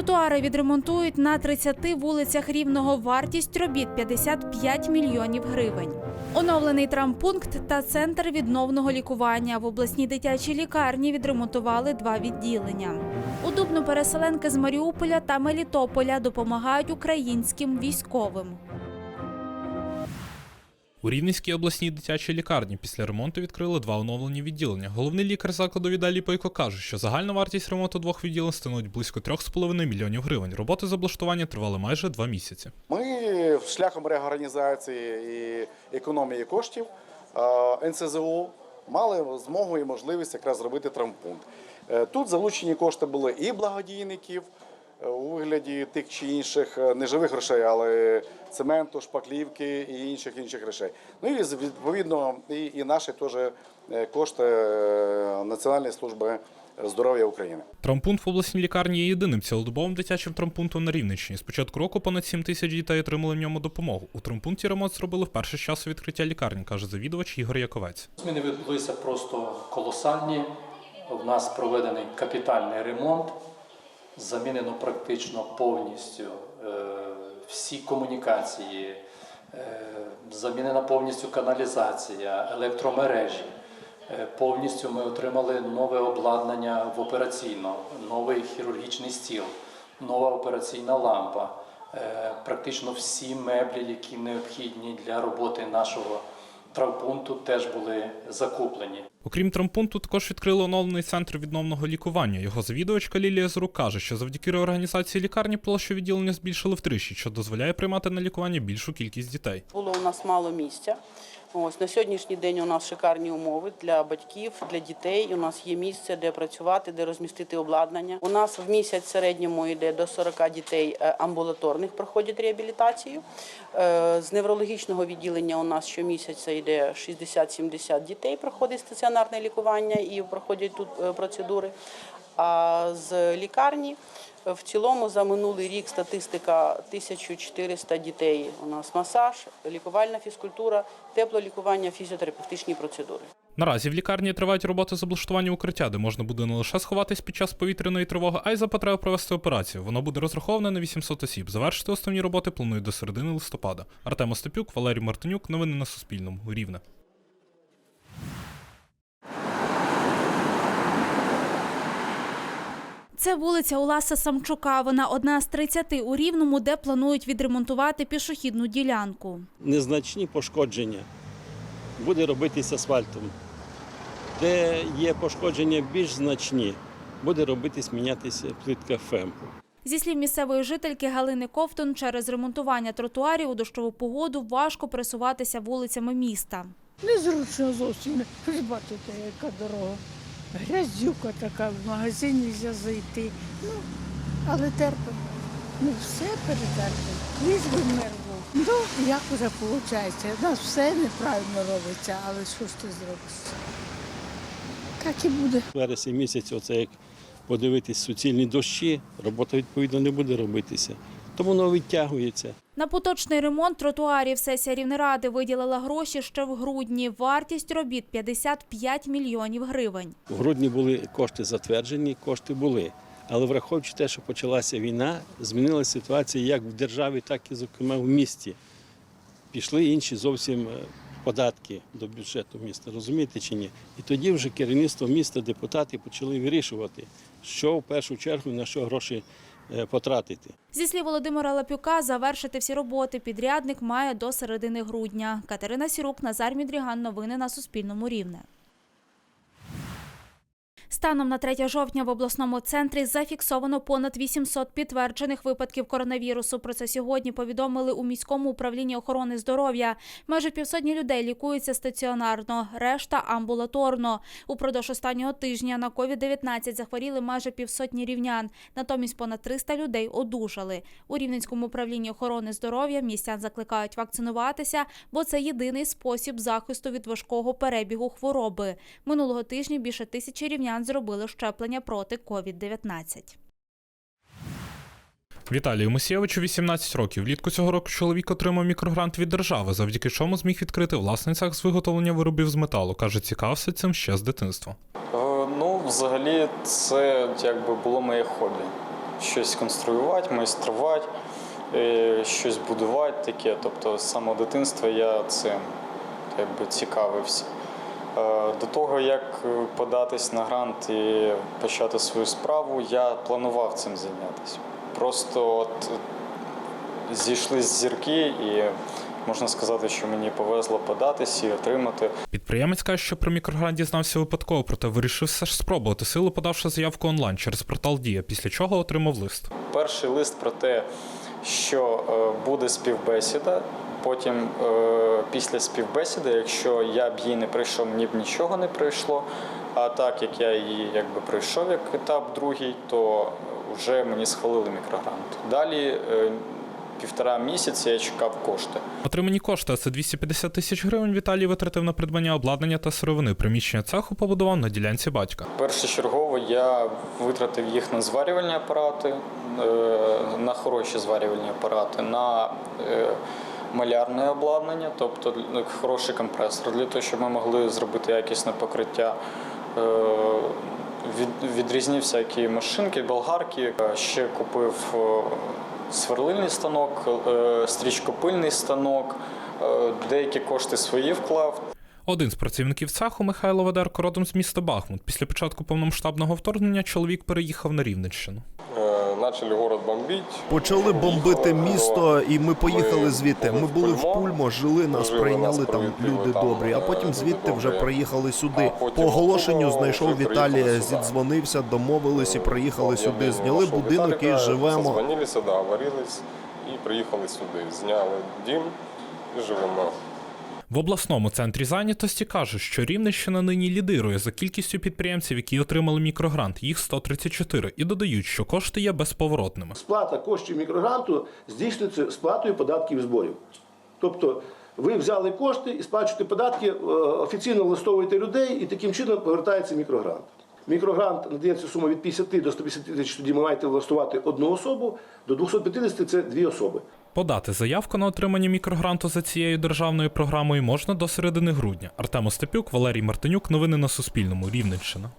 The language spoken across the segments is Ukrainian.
Тротуари відремонтують на 30 вулицях Рівного. Вартість робіт 55 мільйонів гривень. Оновлений травмпункт та центр відновного лікування. В обласній дитячій лікарні відремонтували два відділення. У Дубну переселенки з Маріуполя та Мелітополя допомагають українським військовим. У Рівненській обласній дитячій лікарні після ремонту відкрили два оновлені відділення. Головний лікар закладу Віталій Пайко каже, що загальна вартість ремонту двох відділень становить близько 3,5 мільйонів гривень. Роботи з облаштування тривали майже два місяці. Ми шляхом реорганізації і економії коштів е, НСЗУ мали змогу і можливість якраз зробити травмпункт. Е, Тут залучені кошти були і благодійників у вигляді тих чи інших е, не живих грошей, але цементу, шпаклівки і інших інших речей. Ну і відповідно і, і наші теж е, кошти е, Національної служби здоров'я України. Травмпункт в обласній лікарні є єдиним цілодобовим дитячим травмпунктом на Рівненщині. З початку року понад 7 тисяч дітей отримали в ньому допомогу. У травмпункті ремонт зробили вперше з часу відкриття лікарні, каже завідувач Ігор Яковець. Зміни відбулися просто колосальні. У нас проведений капітальний ремонт, замінено практично повністю е, всі комунікації, е, замінена повністю каналізація, електромережі. Е, Повністю ми отримали нове обладнання в операційно, новий хірургічний стіл, нова операційна лампа. Практично всі меблі, які необхідні для роботи нашого травпункту, теж були закуплені. Окрім травмпункту, також відкрили оновлений центр відновного лікування. Його завідувачка Лілія Зрук каже, що завдяки реорганізації лікарні площу відділення збільшили втричі, що дозволяє приймати на лікування більшу кількість дітей. Було у нас мало місця. Ось на сьогоднішній день у нас шикарні умови для батьків, для дітей. У нас є місце, де працювати, де розмістити обладнання. У нас в місяць в середньому йде до 40 дітей е, амбулаторних проходять реабілітацію. Е, З неврологічного відділення у нас щомісяця йде 60-70 дітей, проходить стаціонарне лікування і проходять тут е, процедури. А з лікарні в цілому за минулий рік статистика 1400 дітей. У нас масаж, лікувальна фізкультура, теплолікування, фізіотерапевтичні процедури. Наразі в лікарні тривають роботи з облаштування укриття, де можна буде не лише сховатись під час повітряної тривоги, а й за потреби провести операцію. Воно буде розраховане на 800 осіб. Завершити основні роботи планують до середини листопада. Артем Остапюк, Валерій Мартинюк. Новини на Суспільному. Рівне. Це вулиця Уласа Самчука. Вона одна з 30 у Рівному, де планують відремонтувати пішохідну ділянку. незначні пошкодження буде робитися асфальтом. Де є пошкодження більш значні, буде робитись мінятися плитка ФЕМ. Зі слів місцевої жительки Галини Ковтун, через ремонтування тротуарів у дощову погоду важко пересуватися вулицями міста. Незручно зовсім. Ви бачите, яка дорога. Грязюка така, в магазин нельзя зайти. Ну, але терпимо. Ну, все перетерпимо. Ліж би мир був. Ну, як уже виходить? У нас все неправильно робиться, але що ж ти зробиш? Так і буде. Вересень місяць, оце як подивитись суцільні дощі, робота відповідно не буде робитися. Тому воно відтягується. На поточний ремонт тротуарів сесія Рівнеради виділила гроші ще в грудні. Вартість робіт 55 мільйонів гривень. В грудні були кошти затверджені, кошти були. Але враховуючи те, що почалася війна, змінилася ситуація як в державі, так і, зокрема, в місті. Пішли інші зовсім е, податки до бюджету міста, розумієте чи ні? І тоді вже керівництво міста, депутати почали вирішувати, що в першу чергу на що гроші потратити. Зі слів Володимира Лапюка, завершити всі роботи підрядник має до середини грудня. Катерина Сірук, Назар Мідріган. Новини на Суспільному рівне. Станом на 3 жовтня в обласному центрі зафіксовано понад 800 підтверджених випадків коронавірусу. Про це сьогодні повідомили у міському управлінні охорони здоров'я. Майже півсотні людей лікуються стаціонарно, решта амбулаторно. Упродовж останнього тижня на COVID-19 захворіли майже півсотні рівнян. Натомість понад 300 людей одужали. У Рівненському управлінні охорони здоров'я містян закликають вакцинуватися, бо це єдиний спосіб захисту від важкого перебігу хвороби. Минулого тижня більше тисячі рівнян зробили щеплення проти COVID-19. Віталію Мусєвичу 18 років. Влітку цього року чоловік отримав мікрогрант від держави, завдяки чому зміг відкрити власний цех з виготовлення виробів з металу. Каже, цікавився цим ще з дитинства. Е, Ну, взагалі, це якби було моє хобі. щось конструювати, майструвати, е, щось будувати таке. Тобто з самого дитинства я цим якби, цікавився. Е, До того, як е, податись на грант і почати свою справу, я планував цим зайнятися. Просто от зійшли зірки, і можна сказати, що мені повезло податись і отримати. Підприємець каже, що про мікрогрант дізнався випадково, проте вирішив все ж спробувати силу, подавши заявку онлайн через портал Дія, після чого отримав лист. Перший лист про те, що е, буде співбесіда. Потім, е, після співбесіди, якщо я б її не пройшов, мені б нічого не пройшло. А так як я її якби пройшов як етап другий, то вже мені схвалили мікрогрант. Далі е, півтора місяця я чекав кошти. Отримані кошти, а це 250 тисяч гривень, Віталій витратив на придбання обладнання та сировини. Приміщення цеху побудував на ділянці батька. Першочергово я витратив їх на зварювальні апарати, е, на хороші зварювальні апарати, на малярне обладнання, тобто е, хороший компресор для того, щоб ми могли зробити якісне покриття. Е, Відрізні всякі машинки, болгарки. Е, Ще купив е, сверлильний станок, стрічкопильний станок, деякі кошти свої вклав. Один з працівників цеху Михайло Ведерко родом з міста Бахмут. Після початку повномасштабного вторгнення чоловік переїхав на Рівненщину. Начали город бомбить. Почали бомбити місто, і ми поїхали звідти. Ми були в Пульмо, жили нас, прийняли там люди добрі. А е, потім звідти вже приїхали сюди. По оголошенню знайшов Віталія, зідзвонився, домовились і приїхали сюди. Зняли будинок і живемо. Созвонилися, договорились і приїхали сюди. Зняли дім і живемо. В обласному центрі зайнятості кажуть, що Рівненщина нині лідирує за кількістю підприємців, які отримали мікрогрант. Їх 134, і додають, що кошти є безповоротними. Сплата коштів мікрогранту здійснюється сплатою податків і зборів. Тобто ви взяли кошти і сплачуєте податки, е, офіційно листовуєте людей і таким чином повертається мікрогрант. Мікрогрант надається сума від 50 до 150 тисяч, тоді ви маєте влаштувати одну особу, до 250 – це дві особи. Подати заявку на отримання мікрогранту за цією державною програмою можна до середини грудня. Артем Остапюк, Валерій Мартинюк. Новини на Суспільному. Рівненщина.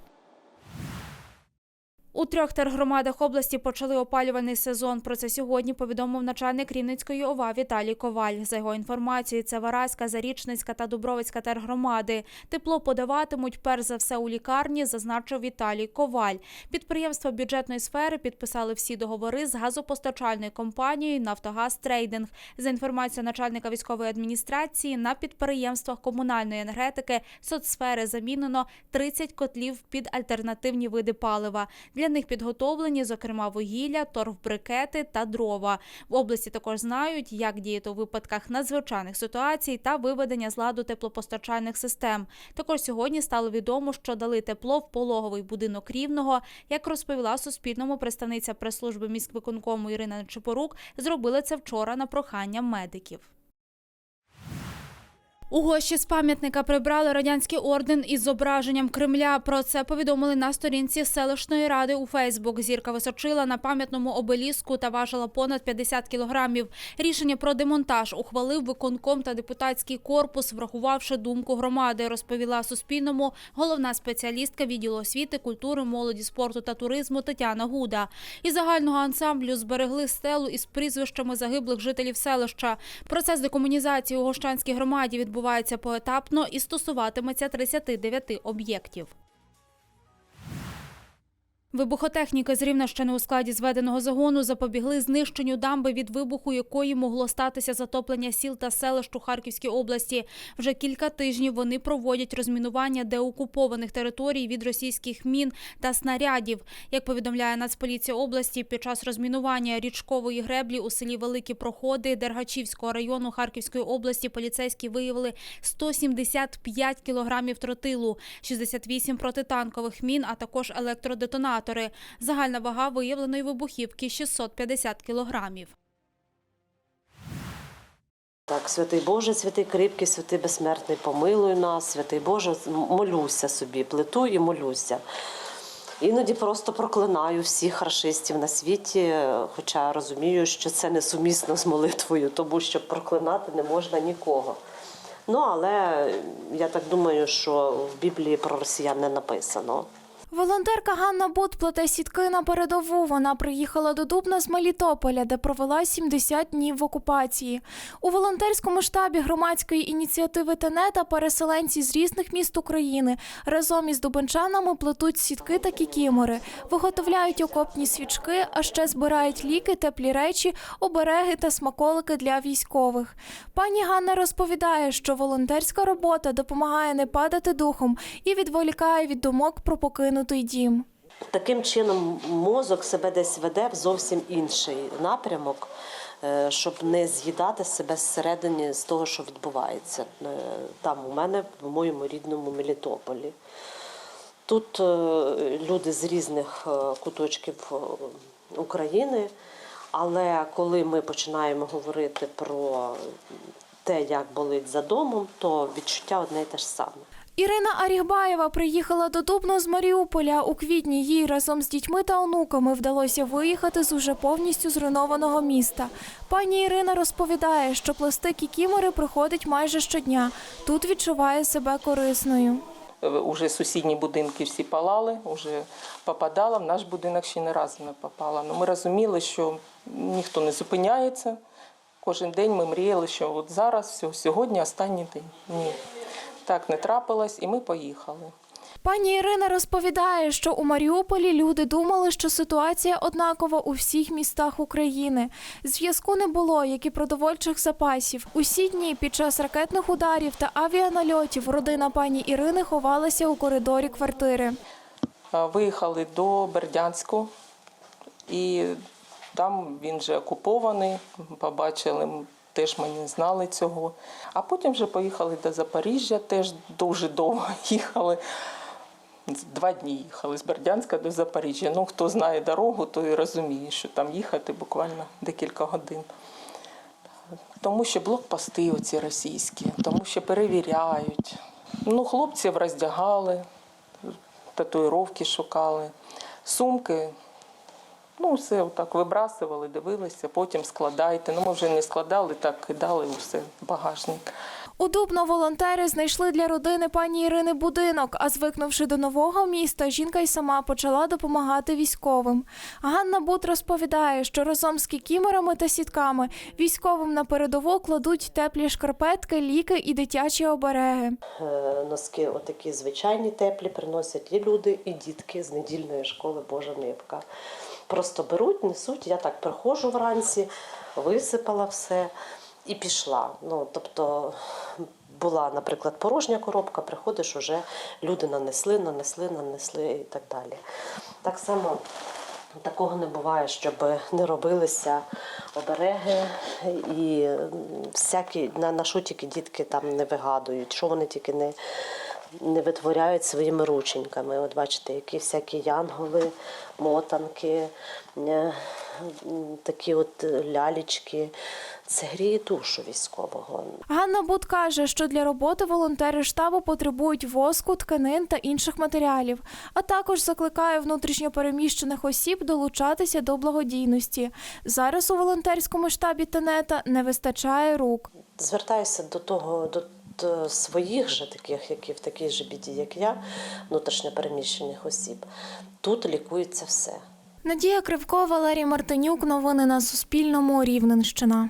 У трьох тергромадах області почали опалювальний сезон. Про це сьогодні повідомив начальник Рівненської ОВА Віталій Коваль. За його інформацією, це Вараська, Зарічницька та Дубровицька тергромади. Тепло подаватимуть перш за все у лікарні, зазначив Віталій Коваль. Підприємства бюджетної сфери підписали всі договори з газопостачальною компанією Нафтогаз Трейдинг. За інформацією начальника військової адміністрації, на підприємствах комунальної енергетики соцсфери замінено 30 котлів під альтернативні види палива. Для них підготовлені, зокрема, вугілля, торфбрикети та дрова. В області також знають, як діяти у випадках надзвичайних ситуацій та виведення з ладу теплопостачальних систем. Також сьогодні стало відомо, що дали тепло в пологовий будинок рівного. Як розповіла Суспільному представниця прес-служби міськвиконкому Ірина Чепорук, зробили це вчора на прохання медиків. У гощі з пам'ятника прибрали радянський орден із зображенням Кремля. Про це повідомили на сторінці селищної ради у Фейсбук. Зірка височила на пам'ятному обеліску та важила понад 50 кілограмів. Рішення про демонтаж ухвалив виконком та депутатський корпус, врахувавши думку громади. Розповіла Суспільному головна спеціалістка відділу освіти, культури, молоді, спорту та туризму Тетяна Гуда. Із загального ансамблю зберегли стелу із прізвищами загиблих жителів селища. Процес декомунізації у Гощанській громаді відбувається поетапно і стосуватиметься 39 об'єктів. Вибухотехніки з Рівненщини у складі зведеного загону запобігли знищенню дамби, від вибуху якої могло статися затоплення сіл та селищ у Харківській області. Вже кілька тижнів вони проводять розмінування деокупованих територій від російських мін та снарядів. Як повідомляє Нацполіція області, під час розмінування річкової греблі у селі Великі Проходи Дергачівського району Харківської області поліцейські виявили 175 кілограмів тротилу, 68 протитанкових мін, а також електродетонатори. Загальна вага виявленої вибухівки 650 кілограмів. Так, святий Боже, святий кріпкий, святий безсмертний, помилуй нас, святий Боже, молюся собі, плету і молюся. Іноді просто проклинаю всіх рашистів на світі, хоча розумію, що це несумісно з молитвою, тому що проклинати не можна нікого. Ну, але я так думаю, що в Біблії про росіян не написано. Волонтерка Ганна Бут плете сітки на передову. Вона приїхала до Дубна з Мелітополя, де провела 70 днів в окупації. У волонтерському штабі громадської ініціативи Тенета переселенці з різних міст України разом із дубенчанами плетуть сітки та кікімори, виготовляють окопні свічки, а ще збирають ліки, теплі речі, обереги та смаколики для військових. Пані Ганна розповідає, що волонтерська робота допомагає не падати духом і відволікає від думок про покинутий дім. Таким чином мозок себе десь веде в зовсім інший напрямок, е, щоб не з'їдати себе зсередині з того, що відбувається е, там у мене, в моєму рідному Мелітополі. Тут е, люди з різних куточків України, але коли ми починаємо говорити про те, як болить за домом, то відчуття одне й те ж саме. Ірина Арігбаєва приїхала до Дубно з Маріуполя. У квітні їй разом з дітьми та онуками вдалося виїхати з уже повністю зруйнованого міста. Пані Ірина розповідає, що плести кікімори приходить майже щодня. Тут відчуває себе корисною. Уже сусідні будинки всі палали, вже попадала. В наш будинок ще не разу не попала. Ну, ми розуміли, що ніхто не зупиняється. Кожен день ми мріяли, що от зараз, сьогодні останній день. Ні. Так не трапилось, і ми поїхали. Пані Ірина розповідає, що у Маріуполі люди думали, що ситуація однакова у всіх містах України. Зв'язку не було, як і продовольчих запасів. Усі дні під час ракетних ударів та авіанальотів родина пані Ірини ховалася у коридорі квартири. Виїхали до Бердянську, і там він вже окупований. Побачили, теж ми не знали цього. А потім вже поїхали до Запоріжжя, теж дуже довго їхали. Два дні їхали з Бердянська до Запоріжжя. Ну, хто знає дорогу, той розуміє, що там їхати буквально декілька годин. Тому що блокпости оці російські, тому що перевіряють. Ну, хлопців роздягали, татуїровки шукали, сумки. Ну, все отак вибрасували, дивилися, потім складайте. Ну, ми вже не складали, так кидали усе в багажник. У Дубно волонтери знайшли для родини пані Ірини будинок, а звикнувши до нового міста, жінка й сама почала допомагати військовим. Ганна Бут розповідає, що разом з кікіморами та сітками військовим на передову кладуть теплі шкарпетки, ліки і дитячі обереги. Е, Носки отакі звичайні теплі приносять і люди, і дітки з недільної школи Божа нитка. Просто беруть, несуть. Я так приходжу вранці, висипала все і пішла. Ну, тобто була, наприклад, порожня коробка, приходиш, уже люди нанесли, нанесли, нанесли і так далі. Так само такого не буває, щоб не робилися обереги і всякі на, на що тільки дітки там не вигадують, що вони тільки не, не витворяють своїми рученьками. От бачите, які всякі янголи, мотанки, е, такі от лялічки. Це гріє душу військового. Ганна Бут каже, що для роботи волонтери штабу потребують воску, тканин та інших матеріалів, а також закликає внутрішньопереміщених осіб долучатися до благодійності. Зараз у волонтерському штабі Тенета не вистачає рук. Звертаюся до того, до, до своїх же таких, які в такій же біді, як я, внутрішньопереміщених осіб. Тут лікується все. Надія Кривко, Валерій Мартинюк. Новини на Суспільному. Рівненщина.